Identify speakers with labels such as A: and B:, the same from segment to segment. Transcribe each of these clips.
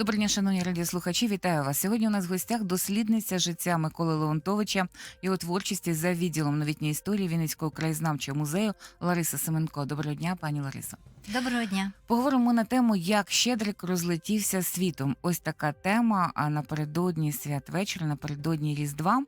A: Доброго дня, шановні радіослухачі, вітаю вас. Сьогодні у нас в гостях дослідниця життя Миколи Леонтовича, його творчості за відділом новітньої історії Вінницького краєзнавчого музею Лариса Семенко. Доброго дня, пані Ларисо.
B: Доброго дня.
A: Поговоримо на тему, як Щедрик розлетівся світом. Ось така тема. А напередодні святвечора, напередодні Різдва.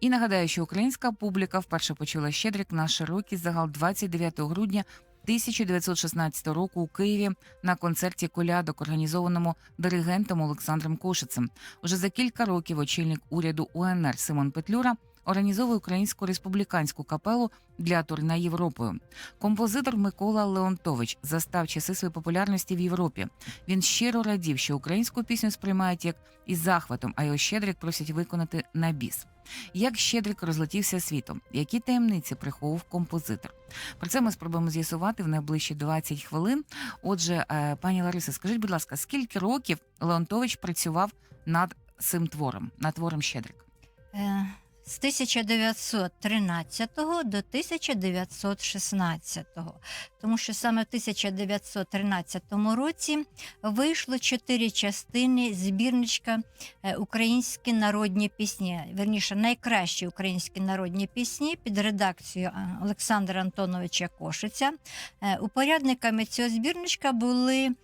A: І нагадаю, що українська публіка вперше почула Щедрик на широкий загал 29 грудня 1916 року у Києві на концерті колядок, організованому диригентом Олександром Кошицем. Уже за кілька років очільник уряду УНР Симон Петлюра організовує українську республіканську капелу для турне Європою. Композитор Микола Леонтович застав часи своєї популярності в Європі. Він щиро радів, що українську пісню сприймають як із захватом, а його щедрик просять виконати на біс. Як щедрик розлетівся світом, які таємниці приховував композитор? Про це ми спробуємо з'ясувати в найближчі 20 хвилин. Отже, е, пані Лариса, скажіть, будь ласка, скільки років Леонтович працював над цим твором, над твором Щедрик?
B: З 1913 до 1916, тому що саме в 1913 році вийшло чотири частини збірничка е, Українські народні пісні, верніше найкращі українські народні пісні під редакцією Олександра Антоновича Кошиця. Е, Упорядниками цього збірничка були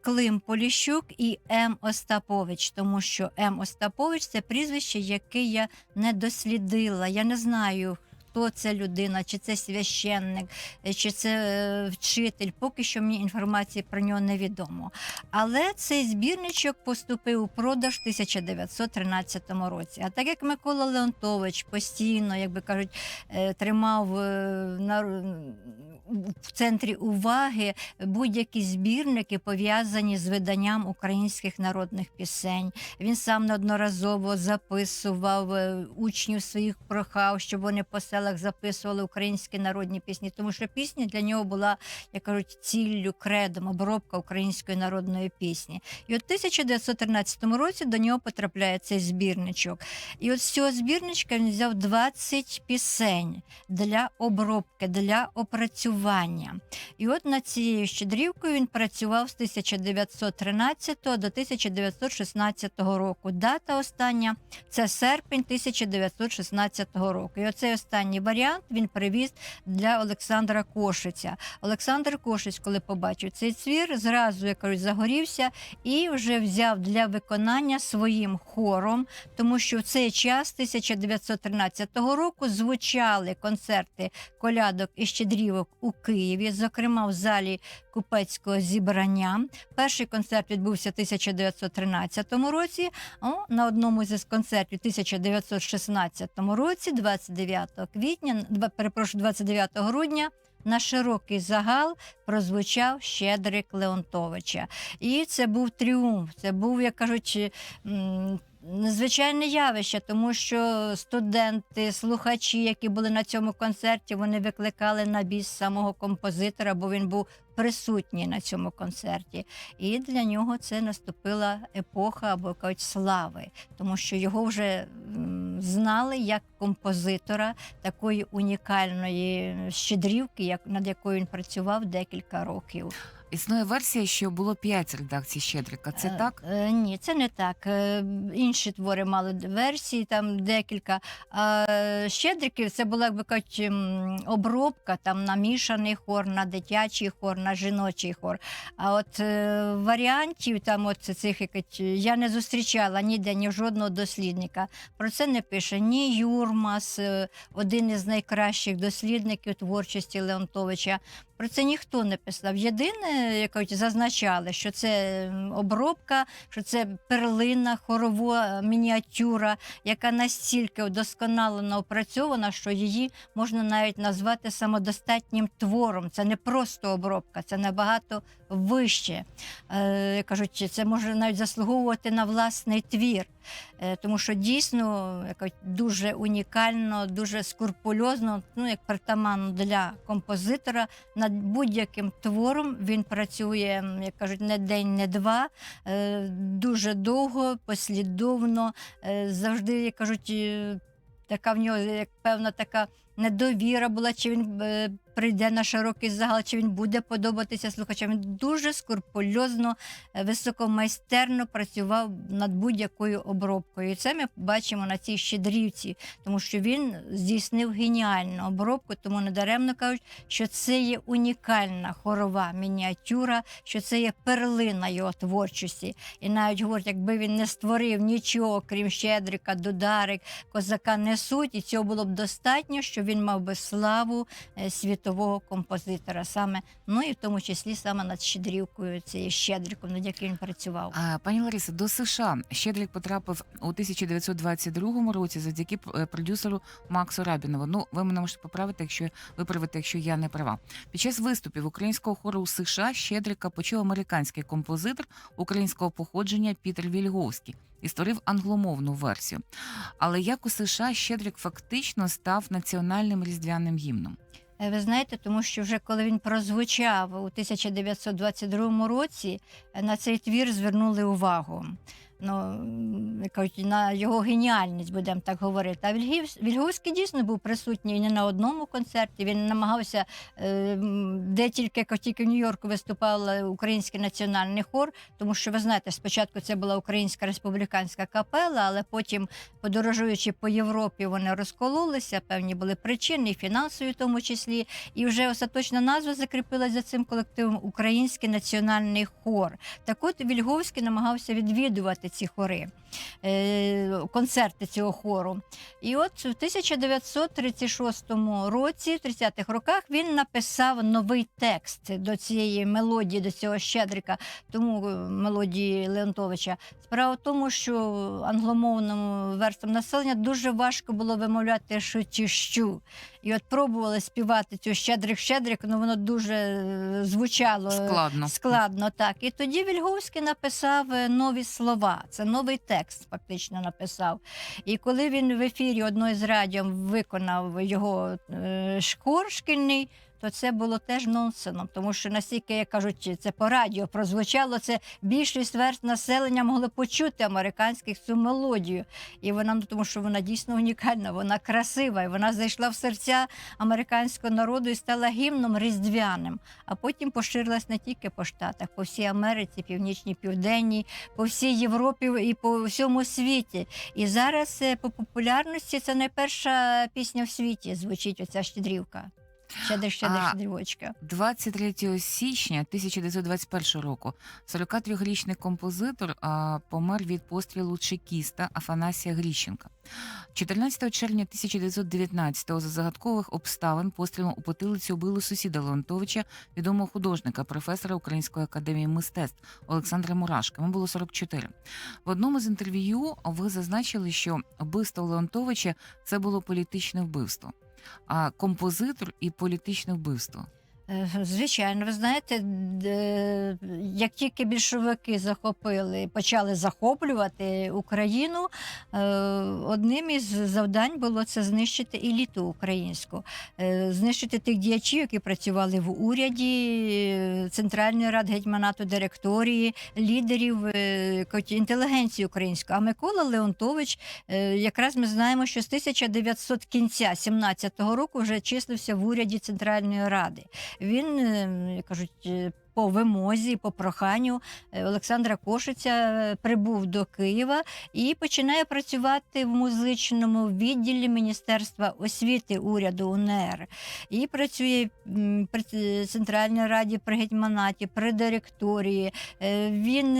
B: Клим Поліщук і М. Остапович, тому що М. Остапович це прізвище, яке я не дослідила. Я не знаю. Хто це людина, чи це священник, е, чи це е, вчитель. Поки що мені інформації про нього невідомо. Але цей збірничок поступив у продаж в 1913 році. А так як Микола Леонтович постійно, як би кажуть, е, тримав на, в центрі уваги будь-які збірники, пов'язані з виданням українських народних пісень. Він сам неодноразово записував учнів своїх прохав, щоб вони по селах записували українські народні пісні, тому що пісня для нього була, як кажуть, ціллю, кредом, обробка української народної пісні. І от в 1913 році до нього потрапляє цей збірничок. І от з цього збірничка він взяв 20 пісень для обробки, для опрацювання. І от над цією щедрівкою він працював з 1913 до 1916 року. Дата остання це серпень 1916 року. І оцей останній варіант він привіз для Олександра Кошиця. Олександр Кошиць, коли побачив цей цвір, зразу як кажуть, загорівся і вже взяв для виконання своїм хором, тому що в цей час 1913 року звучали концерти колядок і щедрівок у Києві, зокрема в залі купецького зібрання. Перший концерт відбувся в 1913 році. О, на одному з концертів 1916 році, 29 квітня, перепрошую, 29 грудня. На широкий загал прозвучав Щедрик Леонтовича. І це був тріумф. Це був, як кажуть, незвичайне явище, тому що студенти, слухачі, які були на цьому концерті, вони викликали на біс самого композитора, бо він був присутній на цьому концерті. І для нього це наступила епоха або кажуть, слави, тому що його вже знали як композитора такої унікальної щедрівки, як над якою він працював декілька років.
A: Існує версія, що було п'ять редакцій Щедрика. Це
B: Е,
A: так?
B: Е, ні, це не так. Е, інші твори мали версії, там декілька. А Щедриків це була, як би кажуть, м, обробка там на мішаний хор, на дитячий хор, на жіночий хор. А от е, варіантів там от цих якось, я не зустрічала ніде ні в жодного дослідника. Про це не пише ні Юрмас, е, один із найкращих дослідників творчості Леонтовича. Про це ніхто не писав. Єдине, як зазначали, що це обробка, що це перлина, хорова мініатюра, яка настільки вдосконалено опрацьована, що її можна навіть назвати самодостатнім твором. Це не просто обробка, це набагато вище. Е, кажуть, це може навіть заслуговувати на власний твір. Е, тому що дійсно дуже унікально, дуже скрупульозно, ну як притаманно для композитора. Над будь-яким твором він працює, як кажуть, не день, не два, е, дуже довго, послідовно, е, завжди як кажуть. Така в нього як певна така недовіра була, чи він прийде на широкий загал, чи він буде подобатися слухачам. Він дуже скрупульозно, е, високомайстерно працював над будь-якою обробкою. І це ми бачимо на цій щедрівці, тому що він здійснив геніальну обробку, тому недаремно кажуть, що це є унікальна хорова мініатюра, що це є перлина його творчості. І навіть говорять, якби він не створив нічого, крім Щедрика, Дударик, козака несуть, і цього було б достатньо, що він мав би славу е, світового композитора, саме ну і в тому числі саме над щедрівкою, цією щедриком, над яким він працював.
A: А, пані Ларисо, до США Щедрик потрапив у 1922 році завдяки е, продюсеру Максу Рабінову. Ну, ви мене можете поправити, якщо виправити, якщо я не права. Під час виступів українського хору у США Щедрика почув американський композитор українського походження Пітер Вільговський і створив англомовну версію. Але як у США Щедрик фактично став національним різдвяним гімном.
B: Е, Ви знаєте, тому що вже коли він прозвучав у 1922 році, е, на цей твір звернули увагу. Ну, кажуть, на його геніальність, будемо так говорити. А Вільгів- Вільговський дійсно був присутній не на одному концерті. Він намагався, е, де тільки тільки в Нью-Йорку виступав е, український національний хор, тому що ви знаєте, спочатку це була українська республіканська капела, але потім, подорожуючи по Європі, вони розкололися. Певні були причини, і фінансові в тому числі. І вже остаточна назва закріпилась за цим колективом Український національний хор. Так от Вільговський намагався відвідувати ці хори, е, концерти цього хору. І от в 1936 році, в 30-х роках, він написав новий текст до цієї мелодії, до цього щедрика, тому е, мелодії Леонтовича. Справа в тому, що англомовному верстам населення дуже важко було вимовляти чи «щу». І от пробували співати цю щедрик-щедрик, але воно дуже е, звучало
A: Складно.
B: складно. Так. І тоді Вільговський написав е, нові слова. Це новий текст, фактично написав. І коли він в ефірі одної з радіо виконав його е, шкор шкільний. То це було теж нонсеном, тому що настільки, як кажуть, це по радіо прозвучало, це більшість верст населення могли почути американських цю мелодію. І вона, ну тому що вона дійсно унікальна, вона красива, і вона зайшла в серця американського народу і стала гімном різдвяним. А потім поширилась не тільки по Штатах, по всій Америці, Північній, Південній, по всій Європі і по всьому світі. І зараз е, по популярності це найперша пісня в світі звучить оця щедрівка. Щедр, щедр,
A: А,
B: щедрівочка.
A: 23 січня 1921 року 43-річний композитор а, помер від пострілу чекіста Афанасія Гріщенка. 14 червня 1919-го за загадкових обставин пострілом у потилицю убили сусіда Леонтовича, відомого художника, професора Української академії мистецтв Олександра Мурашка. Йому було 44. В одному з інтерв'ю ви зазначили, що вбивство Леонтовича це було політичне вбивство, а композитор і політичне вбивство.
B: Е, Звичайно, ви знаєте, як тільки більшовики захопили, почали захоплювати Україну, е, одним із завдань було це знищити еліту українську, е, знищити тих діячів, які працювали в уряді, Центральної ради гетьманату, директорії, лідерів інтелігенції української. А Микола Леонтович, якраз ми знаємо, що з 1900 кінця 17-го року вже числився в уряді Центральної ради. Він, е, як кажуть, е, по вимозі, по проханню е, Олександра Кошиця е, прибув до Києва і починає працювати в музичному відділі Міністерства освіти уряду УНР. І працює при Центральній раді при гетьманаті, при директорії. Він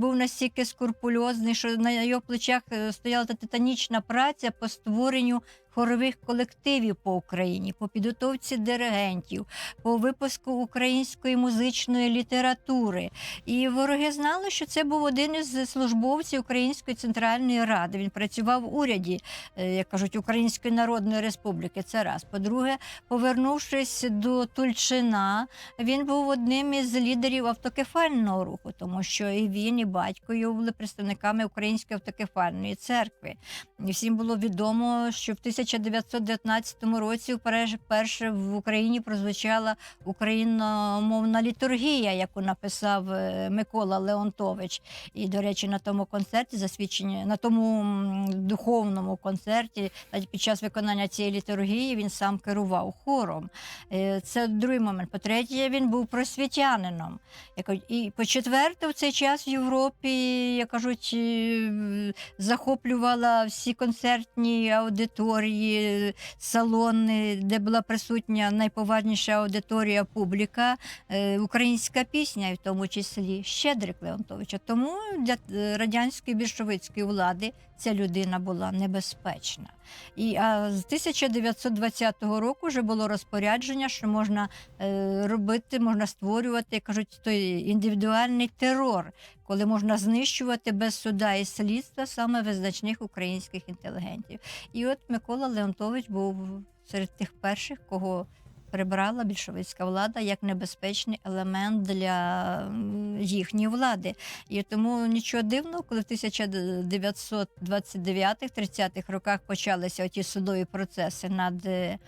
B: був настільки скрупульозний, що на його плечах стояла та титанічна праця по створенню хорових колективів по Україні, по підготовці диригентів, по випуску української музичної літератури. І вороги знали, що це був один із службовців Української центральної ради. Він працював в уряді, е, як кажуть, Української Народної Республіки. Це раз. По-друге, повернувшись до Тульчина, він був одним із лідерів автокефального руху, тому що і він, і батько його були представниками Української автокефальної церкви. І всім було відомо, що в 1919 році вперше в Україні прозвучала україномовна літургія, яку написав е, Микола Леонтович. І, до речі, на тому концерті засвідчення на тому духовному концерті, під час виконання цієї літургії, він сам керував хором. Е, Це другий момент. По-третє, він був просвітянином. І по-четверте, в цей час в Європі, як кажуть, е, захоплювала всі концертні аудиторії, салони, де була присутня найповажніша аудиторія публіка, е, українська пісня, і в тому числі Щедрик Леонтовича. Тому для е, радянської більшовицької влади ця людина була небезпечна. І а з 1920 року вже було розпорядження, що можна е, робити, можна створювати, кажуть, той індивідуальний терор, коли можна знищувати без суда і слідства саме визначних українських інтелігентів. І от Микола Леонтович був серед тих перших, кого прибрала більшовицька влада як небезпечний елемент для їхньої влади. І тому нічого дивного, коли в 1929-30-х роках почалися ті судові процеси над е,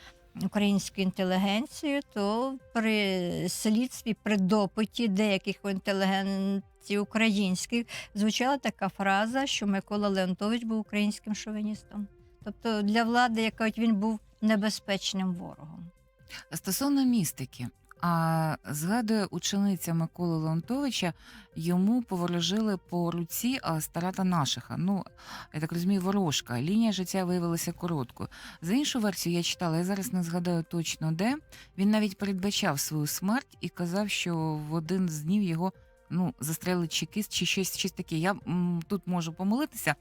B: українською інтелігенцією, то при слідстві, при допиті деяких інтелігенцій українських звучала така фраза, що Микола Леонтович був українським шовіністом. Тобто для влади, яка він був небезпечним ворогом.
A: Стосовно містики, а згадує учениця Миколи Леонтовича, йому поворожили по руці старата нашиха. Ну, я так розумію, ворожка. Лінія життя виявилася короткою. За іншу версію я читала, я зараз не згадаю точно де. Він навіть передбачав свою смерть і казав, що в один з днів його. Ну, застрелить чекіст чи щось, щось таке. Я м, тут можу помилитися.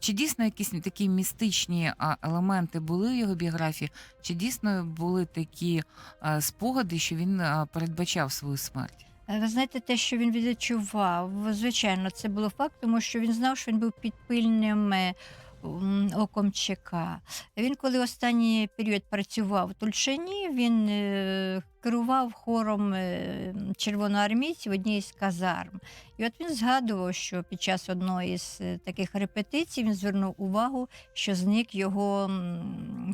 A: Чи дійсно якісь такі містичні елементи були в його біографії, чи дійсно були такі а, спогади, що він а, передбачав свою смерть?
B: Е, Ви знаєте, те, що він відчував, звичайно, це було факт, тому що він знав, що він був під пильним е, оком ЧК. Він, коли останній період працював в Тульчині, він е, керував хором е, червоноармійців однієї з казарм. І от він згадував, що під час одної з е, таких репетицій він звернув увагу, що зник його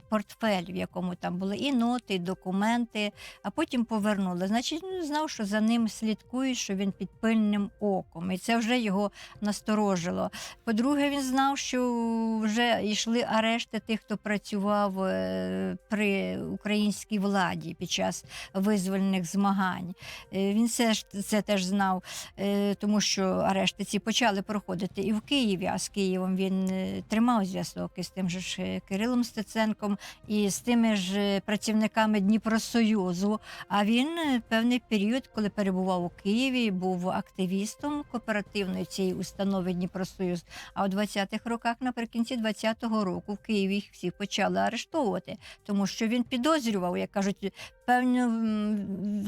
B: портфель, в якому там були і ноти, і документи, а потім повернули. Значить, він знав, що за ним слідкують, що він під пильним оком. І це вже його насторожило. По-друге, він знав, що вже йшли арешти тих, хто працював е, при українській владі під час визвольних змагань. Е, Він це, це теж знав, е, тому що арешти ці почали проходити і в Києві, а з Києвом він е, тримав зв'язок із тим же ж Кирилом Стеценком і з тими ж працівниками Дніпросоюзу. А він певний період, коли перебував у Києві, був активістом кооперативної цієї установи Дніпросоюз. А у 20-х роках, наприкінці 20-го року, в Києві їх всіх почали арештовувати, тому що він підозрював, як кажуть, певно, м,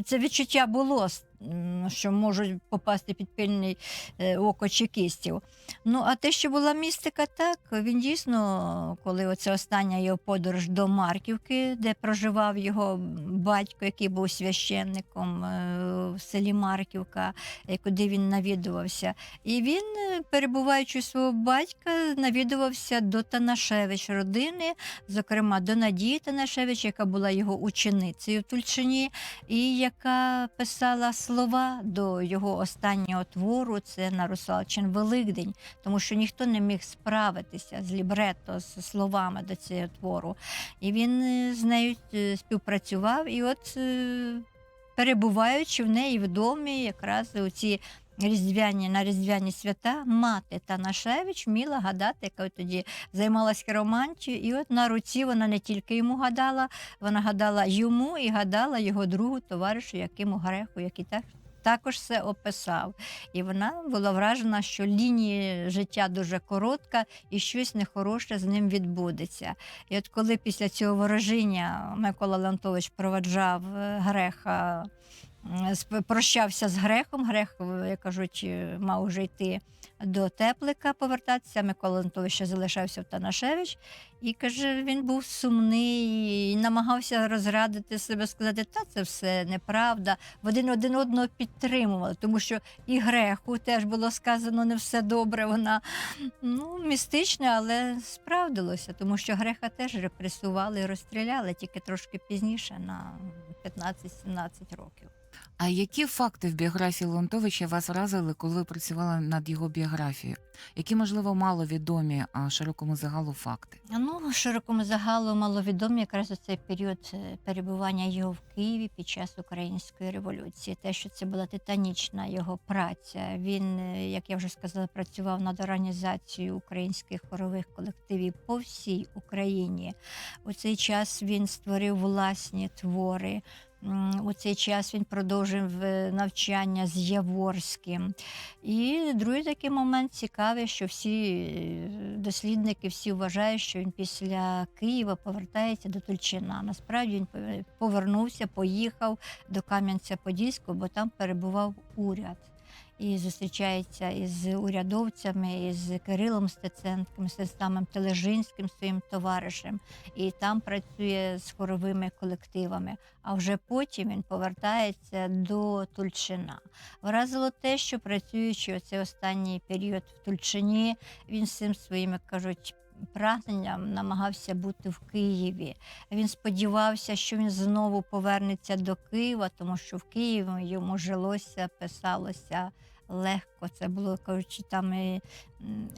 B: це відчуття було, що можуть попасти під пильний е, око чекістів. Ну, а те, що була містика, так, він дійсно, коли оце остання його подорож до Марківки, де проживав його батько, який був священником е, в селі Марківка, е, куди він навідувався. І він, перебуваючи у свого батька, навідувався до Танашевич родини, зокрема до Надії Танашевич, яка була його ученицею в Тульчині, і яка писала слова до його останнього твору. Це на Русалчин Великдень, тому що ніхто не міг справитися з лібрето, з словами до цього твору. І він е, з нею е, співпрацював, і от. е, Перебуваючи в неї в домі, якраз у ці різдвяні на різдвяні свята, мати Танашевич вміла гадати, яка тоді займалася хіромантією. І от на руці вона не тільки йому гадала, вона гадала йому і гадала його другу товаришу Якиму Греху, який так. Також це описав. І вона була вражена, що лінія життя дуже коротка і щось нехороше з ним відбудеться. І от коли після цього ворожіння Микола Леонтович проведжав е, греха прощався з грехом. Грех, е, як кажуть, е, мав уже йти до теплика повертатися. Микола Антович залишався в Танашевич. І каже, він був сумний і намагався розрадити себе, сказати, та це все неправда. Один один одного підтримували, тому що і греху теж було сказано не все добре. Вона ну, містична, але справдилося, тому що греха теж репресували і розстріляли тільки трошки пізніше, на 15-17 років.
A: А які факти в біографії Леонтовича вас вразили, коли ви працювали над його біографією? Які, можливо, маловідомі а широкому загалу факти?
B: Ну, широкому загалу маловідомі якраз у цей період е, перебування його в Києві під час української революції. Те, що це була титанічна його праця. Він, е, як я вже сказала, працював над організацією українських хорових колективів по всій Україні. У цей час він створив власні твори. У цей час він продовжив е, навчання з Яворським. І другий такий момент цікавий, що всі е, дослідники всі вважають, що він після Києва повертається до Тульчина. Насправді він повернувся, поїхав до Кам'янця-Подільського, бо там перебував уряд. І зустрічається із урядовцями, із Кирилом Стеценком, з Тележинським своїм товаришем, і там працює з хоровими колективами. А вже потім він повертається до Тульчина. Вразило те, що працюючи оцей останній період в Тульчині, він з цим своїм, як кажуть, прагненням намагався бути в Києві. Він сподівався, що він знову повернеться до Києва, тому що в Києві йому жилося, писалося легко. Це було кажучи, там і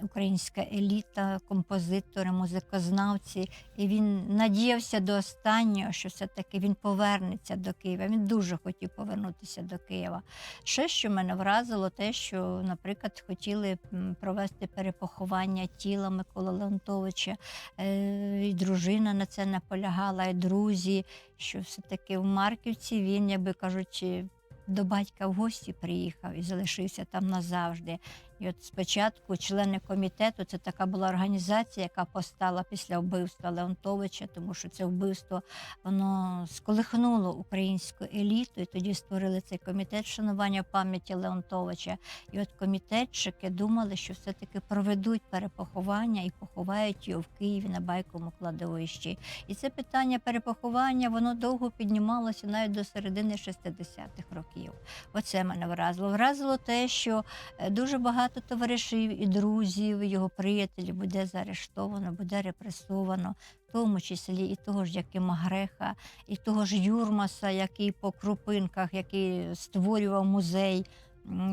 B: українська еліта, композитори, музикознавці. І він надіявся до останнього, що все-таки він повернеться до Києва. Він дуже хотів повернутися до Києва. Ще що мене вразило, те, що, наприклад, хотіли провести перепоховання тіла Миколи Леонтовича. Е, І дружина на це наполягала, і друзі, що все-таки в Марківці він, якби кажучи, до батька в гості приїхав і залишився там назавжди. І от спочатку члени комітету, це така була організація, яка постала після вбивства Леонтовича, тому що це вбивство воно сколихнуло українську еліту, і тоді створили цей комітет вшанування пам'яті Леонтовича. І от комітетчики думали, що все-таки проведуть перепоховання і поховають його в Києві на байковому кладовищі. І це питання перепоховання воно довго піднімалося навіть до середини 60-х років. Оце мене вразило. Вразило те, що е, дуже багато товаришів і друзів, його приятелів буде заарештовано, буде репресовано, в тому числі і того ж Якима Греха, і того ж Юрмаса, який по крупинках, який створював музей.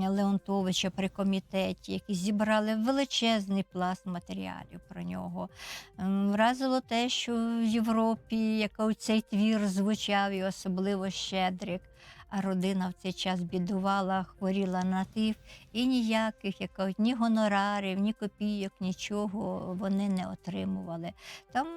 B: Леонтовича при комітеті, які зібрали величезний пласт матеріалів про нього. Вразило те, що в Європі, яка цей твір звучав, і особливо Щедрик, а родина в цей час бідувала, хворіла на тиф, і ніяких як кажуть, ні гонорарів, ні копійок, нічого вони не отримували. Там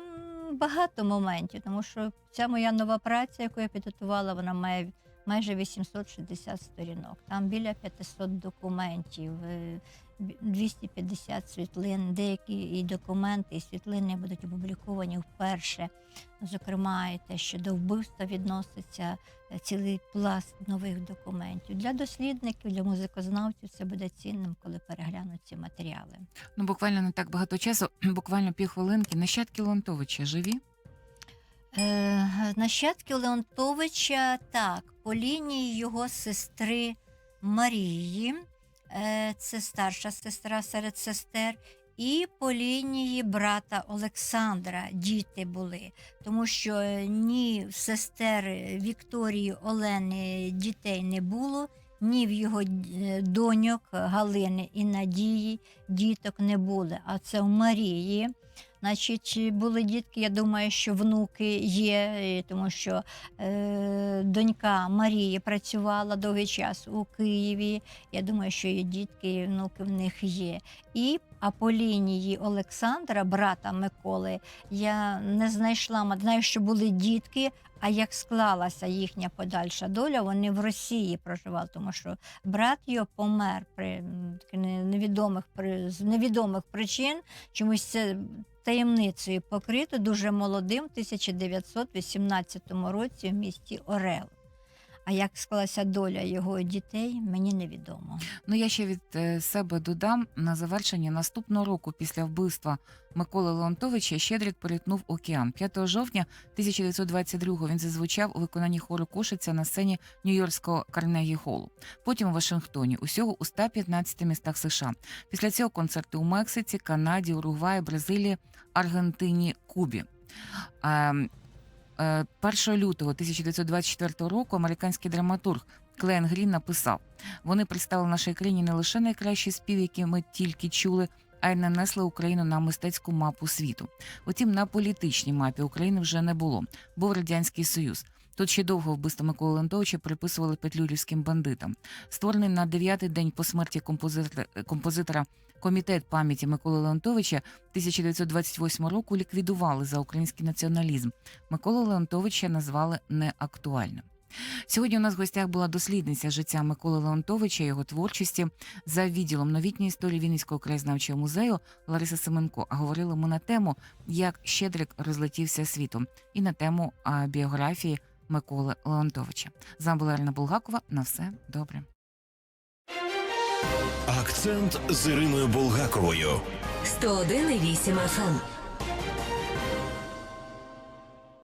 B: багато моментів, тому що ця моя нова праця, яку я підготувала, вона має майже 860 сторінок. Там біля 500 документів, е, бі- 250 світлин, деякі і документи, і світлини будуть опубліковані вперше. Зокрема, і те, що до вбивства відноситься е, цілий пласт нових документів. Для дослідників, для музикознавців це буде цінним, коли переглянуть ці матеріали.
A: Ну, буквально не так багато часу, буквально півхвилинки. Нащадки Леонтовича живі?
B: Е, нащадки Леонтовича так, по лінії його сестри Марії, е, це старша сестра серед сестер, і по лінії брата Олександра діти були, тому що е, ні в сестер Вікторії Олени дітей не було, ні в його доньок Галини і Надії діток не були. А це у Марії. Значить, були дітки, я думаю, що внуки є, тому що е, донька Марії працювала довгий час у Києві. Я думаю, що і дітки, і внуки в них є. І а по лінії Олександра, брата Миколи, я не знайшла, знаю, що були дітки. А як склалася їхня подальша доля, вони в Росії проживали, тому що брат його помер при невідомих при- невідомих причин. Чомусь це таємницею покрито дуже молодим в 1918 році в місті Орел. А як склалася доля його дітей, мені невідомо.
A: Ну я ще від е, себе додам на завершення наступного року після вбивства Миколи Леонтовича Щедрик перетнув океан. 5 жовтня 1922 він зазвучав у виконанні хору Кошиця на сцені Нью-Йоркського Карнегі Холу. Потім у Вашингтоні, усього у 115 містах США. Після цього концерти у Мексиці, Канаді, Уругваї, Бразилії, Аргентині, Кубі. Ем, е, 1 лютого 1924 року американський драматург Клен Грін написав: вони представили нашій країні не лише найкращий спів, який ми тільки чули, а й нанесли Україну на мистецьку мапу світу. Утім, на політичній мапі України вже не було. Був радянський союз. Тут ще довго вбивство Миколи Леонтовича приписували петлюрівським бандитам. Створений на дев'ятий день по смерті композитора Комітет пам'яті Миколи Леонтовича 1928 року ліквідували за український націоналізм. Миколу Леонтовича назвали неактуальним. Сьогодні у нас в гостях була дослідниця життя Миколи Леонтовича, його творчості за відділом новітньої історії Вінницького краєзнавчого музею Лариса Семенко. А говорили ми на тему, як Щедрик розлетівся світом, і на тему біографії Миколи Леонтовича. З вами була Альна Булгакова. На все добре.
C: Акцент з Іриною Булгаковою.
D: 101,8 FM.